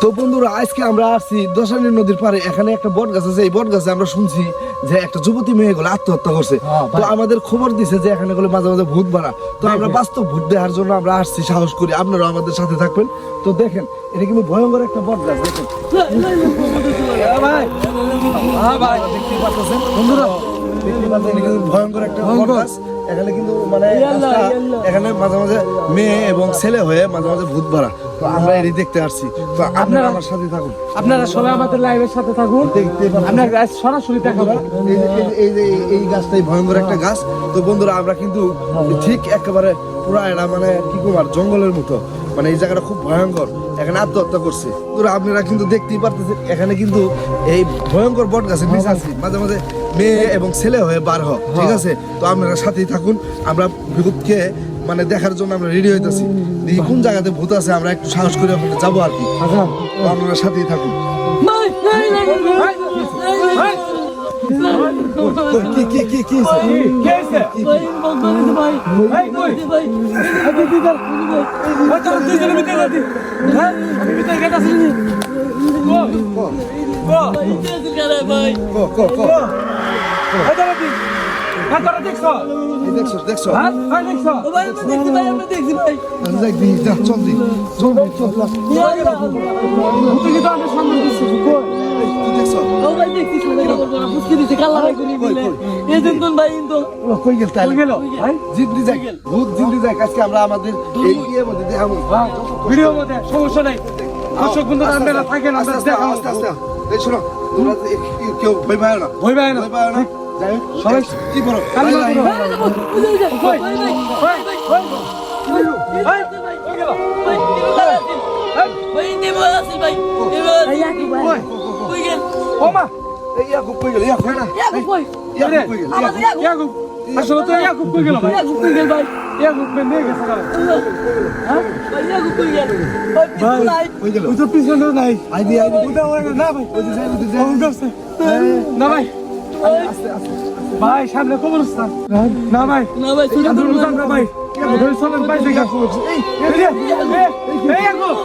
তো বন্ধুরা আজকে আমরা আসছি দশানী নদীর পারে এখানে একটা বট গাছ আছে। এই বট গাছে আমরা শুনছি যে একটা যুবতী মেয়ে গুলো আত্মহত্যা করছে। হ্যাঁ, তো আমাদের খবর দিছে যে এখানে গুলো মাঝে মাঝে ভূত বাড়া তো আমরা বাস্তব ভূত দেখার জন্য আমরা আসছি সাহস করি। আপনারাও আমাদের সাথে থাকবেন। তো দেখেন এটা কিন্তু ভয়ঙ্কর একটা বট গাছ দেখেন। হ্যাঁ বন্ধুরা ভয়ঙ্কর একটা বট গাছ এখানে কিন্তু মানে এখানে মাঝে মাঝে মেয়ে এবং ছেলে হয়ে মাঝে মাঝে ভূত বাড়া তো আমরা এটি দেখতে আসছি। তো আপনারা আপনারা- আমার সাথে থাকুন। আপনারা সবাই আমাদের লাইভের সাথে থাকুন। পাচ্ছেন। সরাসরি দেখাবো। এই যে- এই গাছটাই ভয়ঙ্কর একটা গাছ। তো বন্ধুরা আমরা কিন্তু ঠিক একেবারে পুরা এটা মানে কি কুমার জঙ্গলের মতো। মানে এই জায়গাটা খুব ভয়ঙ্কর। এখানে আত্মহত্যা করছে। তো আপনারা কিন্তু দেখতেই পারতেছেন এখানে কিন্তু এই ভয়ঙ্কর বট গাছের নিচে আছি। মাঝে মাঝে মেয়ে এবং ছেলে হয়ে বার হ। ঠিক আছে? তো আপনারা সাথেই থাকুন। আমরা ভূতকে মানে দেখার জন্য আমরা রেডি হইতেছি। দেখি কোন জায়গাতে ভূত আছে আমরা একটু সাহস করে ওখানে যাব আর কি। আচ্ছা। আপনারা সাথেই থাকুন। কি কি কি কি হয়েছে? কে আছে ভাই কই আগে দিদার ভাই। তুই হ্যাঁ আমি কো কো কো ভাই চল তুই হ্যাঁ তোরা দেখছ এই দেখছ দেখছ? হ্যাঁ ভাই দেখছ দেখ দি যা চল দি চল দি, চল চল ভূতে কিন্তু আমাদের সামনে দিচ্ছে কই তুই দেখছ ও কই গেল তাই গেল? ভাই? জিন্দি যাই ভূত জিন্দি যাই আজকে আমরা আমাদের এই ইয়ে মধ্যে দেখাবো হ্যাঁ ভিডিও মধ্যে সমস্যা নাই। দর্শক বন্ধু আপনারা থাকেন আস্তে, দেখাবো আস্তে আস্তে এই শোনো তোমরা তো এ- এ- কেউ ভয় পায় না। ভয় পায় না। ভয় পায় না। সবাই- কি বলো? কালী ভাই, মা ভাই, করো। ও মা। এই ইয়াকুব কই গেল? ইয়াকুব না ইয়াকুব কই? গেল? ইয়াকুব ইয়াকুব আসলে তো ইয়াকুব কই গেল ভাই? ইয়াকুব বে নিয়ে গেছে গেল? ভাই কই গেল? ওই তো পিছনে নাই। আইদি ওটা না ভাই ওই যে যাই ওই যে। যাই না ভাই। ভাই সামনে কবরস্থান না ভাই আদর মুজান না ভাই ধরে চলেন ভাই দেখা এই এই রে, এই, ইয়াকুব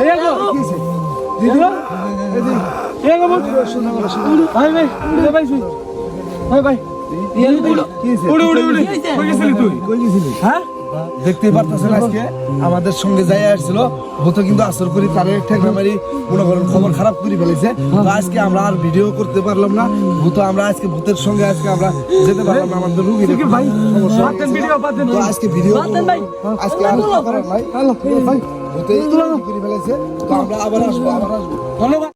এই কিছে দিদি এই ইয়াকুব ভাই ভাই ভাই ভাই ভাই উড়ে উড়ে উড়ে কই গেছিলি তুই কই গেছিলি হ্যাঁ দেখতেই পারতেছেন আজকে। আমাদের সঙ্গে যাই আসছিল। ভূত কিন্তু আসর করি তারে ঠেকনা মারি মনে করেন খবর খারাপ করে ফেলেছে। তো আজকে আমরা আর ভিডিও করতে পারলাম না। ভূত আমরা আজকে ভূতের সঙ্গে আজকে আমরা যেতে পারলাম না আমাদের রুগী ভাই তো আজকে ভিডিও ভাই। আজকে আর করার ভূতে করে ফেলেছে। তো আমরা আবার আসব আবার আসব। ধন্যবাদ।